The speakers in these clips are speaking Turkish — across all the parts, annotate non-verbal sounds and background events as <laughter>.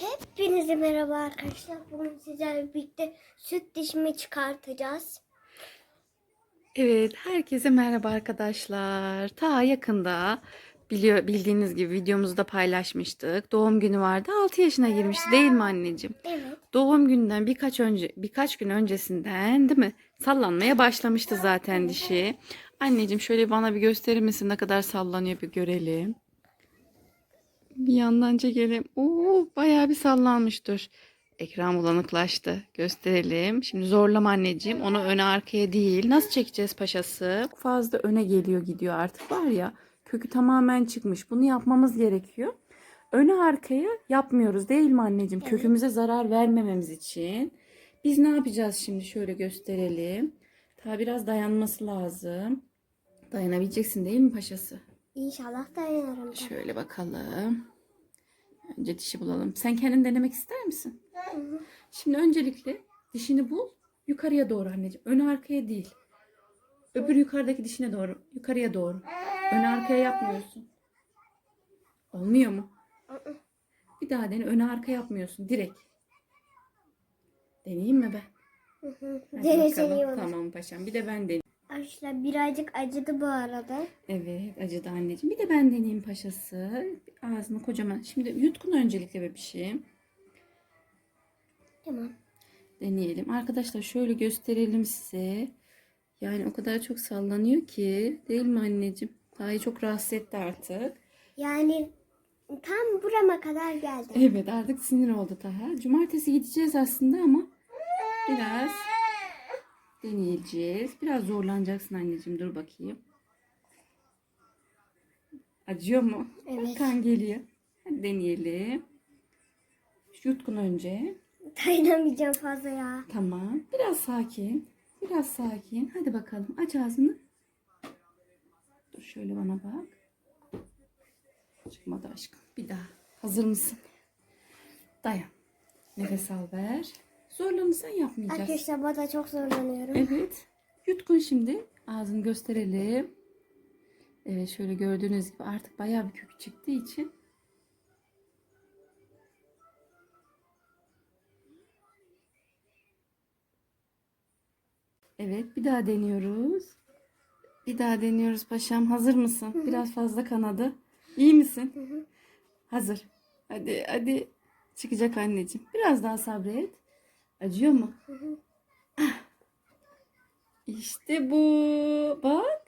Hepinize merhaba arkadaşlar. Bugün sizlerle birlikte süt dişimi çıkartacağız. Evet, herkese merhaba arkadaşlar. Ta yakında biliyor bildiğiniz gibi videomuzda paylaşmıştık. Doğum günü vardı. 6 yaşına girmişti değil mi anneciğim? Evet. Doğum gününden birkaç önce birkaç gün öncesinden değil mi? Sallanmaya başlamıştı zaten dişi. Anneciğim şöyle bana bir gösterir misin ne kadar sallanıyor bir görelim. Bir yandan çekelim. Oo, bayağı bir sallanmıştır. Ekran bulanıklaştı. Gösterelim. Şimdi zorlama anneciğim. Onu öne arkaya değil. Nasıl çekeceğiz paşası? Çok Fazla öne geliyor gidiyor artık var ya. Kökü tamamen çıkmış. Bunu yapmamız gerekiyor. Öne arkaya yapmıyoruz değil mi anneciğim? Kökümüze zarar vermememiz için. Biz ne yapacağız şimdi? Şöyle gösterelim. Daha biraz dayanması lazım. Dayanabileceksin değil mi paşası? İnşallah dayanırım. Şöyle bakalım. Önce dişi bulalım. Sen kendin denemek ister misin? Şimdi öncelikle dişini bul. Yukarıya doğru anneciğim. Ön arkaya değil. Öbür yukarıdaki dişine doğru. Yukarıya doğru. Ön arkaya yapmıyorsun. Olmuyor mu? Bir daha dene. Ön arka yapmıyorsun. Direkt. Deneyeyim mi ben? Olur. Tamam paşam. Bir de ben deneyeyim. Arkadaşlar birazcık acıdı bu arada. Evet acıdı anneciğim. Bir de ben deneyeyim paşası. Ağzını kocaman. Şimdi yutkun öncelikle bebişim. Tamam. Deneyelim. Arkadaşlar şöyle gösterelim size. Yani o kadar çok sallanıyor ki. Değil mi anneciğim? Taha'yı çok rahatsız etti artık. Yani tam burama kadar geldi. Evet artık sinir oldu Taha. Cumartesi gideceğiz aslında ama biraz deneyeceğiz. Biraz zorlanacaksın anneciğim. Dur bakayım. Acıyor mu? Evet. Kan geliyor. Hadi deneyelim. Yutkun önce. Dayanamayacağım fazla ya. Tamam. Biraz sakin. Biraz sakin. Hadi bakalım. Aç ağzını. Dur şöyle bana bak. Çıkmadı aşkım. Bir daha. Hazır mısın? Dayan. Nefes al ver. Zorlanırsan yapmayacağız. Arkadaşlar burada çok zorlanıyorum. Evet. Yutkun şimdi. Ağzını gösterelim. Evet şöyle gördüğünüz gibi artık bayağı bir kökü çıktığı için Evet bir daha deniyoruz. Bir daha deniyoruz paşam. Hazır mısın? Biraz fazla kanadı. İyi misin? Hazır. Hadi hadi. Çıkacak anneciğim. Biraz daha sabret. Acıyor mu? Ah. İşte bu. Bak.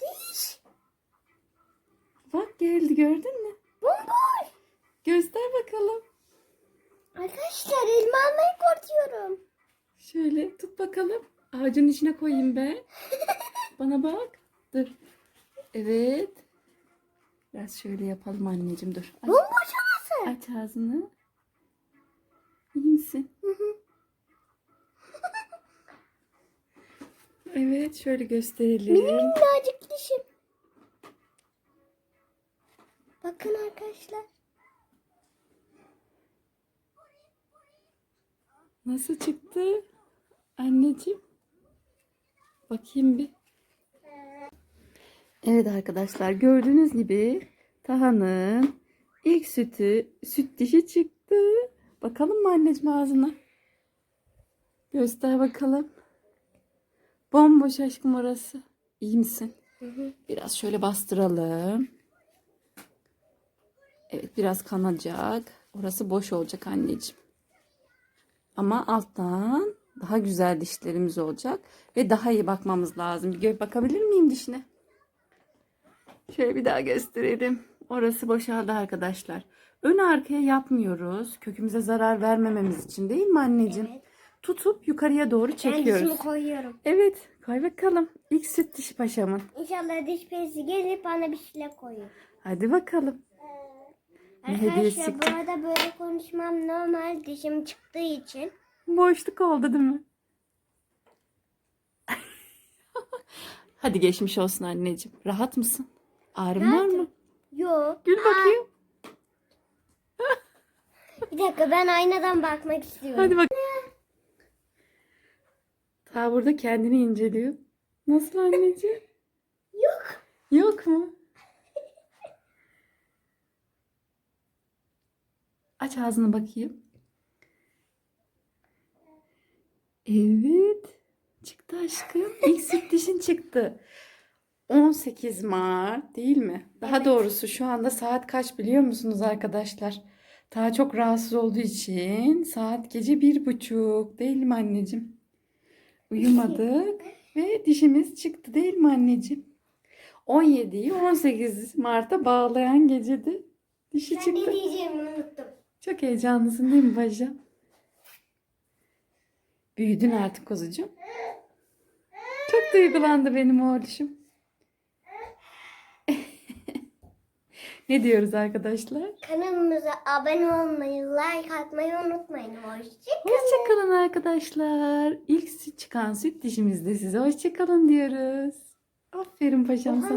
Diş. Bak geldi gördün mü? Bomboş. Göster bakalım. Arkadaşlar elma almayı korkuyorum. Şöyle tut bakalım. Ağacın içine koyayım ben. <laughs> Bana bak. Dur. Evet. Biraz şöyle yapalım anneciğim dur. Aç, Bomboş havası. aç ağzını. İyi misin? Evet şöyle gösterelim. Minnacık dişim. Bakın arkadaşlar. Nasıl çıktı? Anneciğim. Bakayım bir. Evet arkadaşlar gördüğünüz gibi Taha'nın ilk sütü süt dişi çıktı. Bakalım mı anneciğim ağzına? Göster bakalım. Bomboş aşkım orası. İyi misin? Biraz şöyle bastıralım. Evet biraz kanacak. Orası boş olacak anneciğim. Ama alttan daha güzel dişlerimiz olacak. Ve daha iyi bakmamız lazım. Bir gö- bakabilir miyim dişine? Şöyle bir daha gösterelim. Orası boşaldı arkadaşlar. Ön arkaya yapmıyoruz. Kökümüze zarar vermememiz için değil mi anneciğim? Evet. Tutup yukarıya doğru Ben çekiyoruz. dişimi koyuyorum. Evet. Koy bakalım. İlk süt dişi paşamın. İnşallah diş perisi gelip bana bir şeyler koyuyor. Hadi bakalım. Hediyesi Arkadaşlar bu arada böyle konuşmam normal dişim çıktığı için. Boşluk oldu değil mi? <laughs> Hadi geçmiş olsun anneciğim. Rahat mısın? Ağrın var mı? Yok. Gül bakayım. Bir dakika ben aynadan bakmak <laughs> istiyorum. Hadi bak. Ta burada kendini inceliyor. Nasıl anneciğim? Yok. Yok mu? Aç ağzını bakayım. Evet. Çıktı aşkım. İlk süt dişin çıktı. 18 Mart değil mi? Daha Evet. doğrusu şu anda saat kaç biliyor musunuz arkadaşlar? Daha çok rahatsız olduğu için saat gece bir buçuk değil mi anneciğim? Uyumadık ve dişimiz çıktı değil mi anneciğim? 17'yi 18 Mart'a bağlayan gecede dişi Ben çıktı. ne diyeceğimi unuttum. Çok heyecanlısın değil mi Baca? Büyüdün artık kuzucuğum. Çok duygulandı benim oğluşum. Ne diyoruz arkadaşlar? Kanalımıza abone olmayı, like atmayı unutmayın. Hoşçakalın. Hoşçakalın arkadaşlar. İlk çıkan süt dişimizde size hoşçakalın diyoruz. Aferin paşam sana.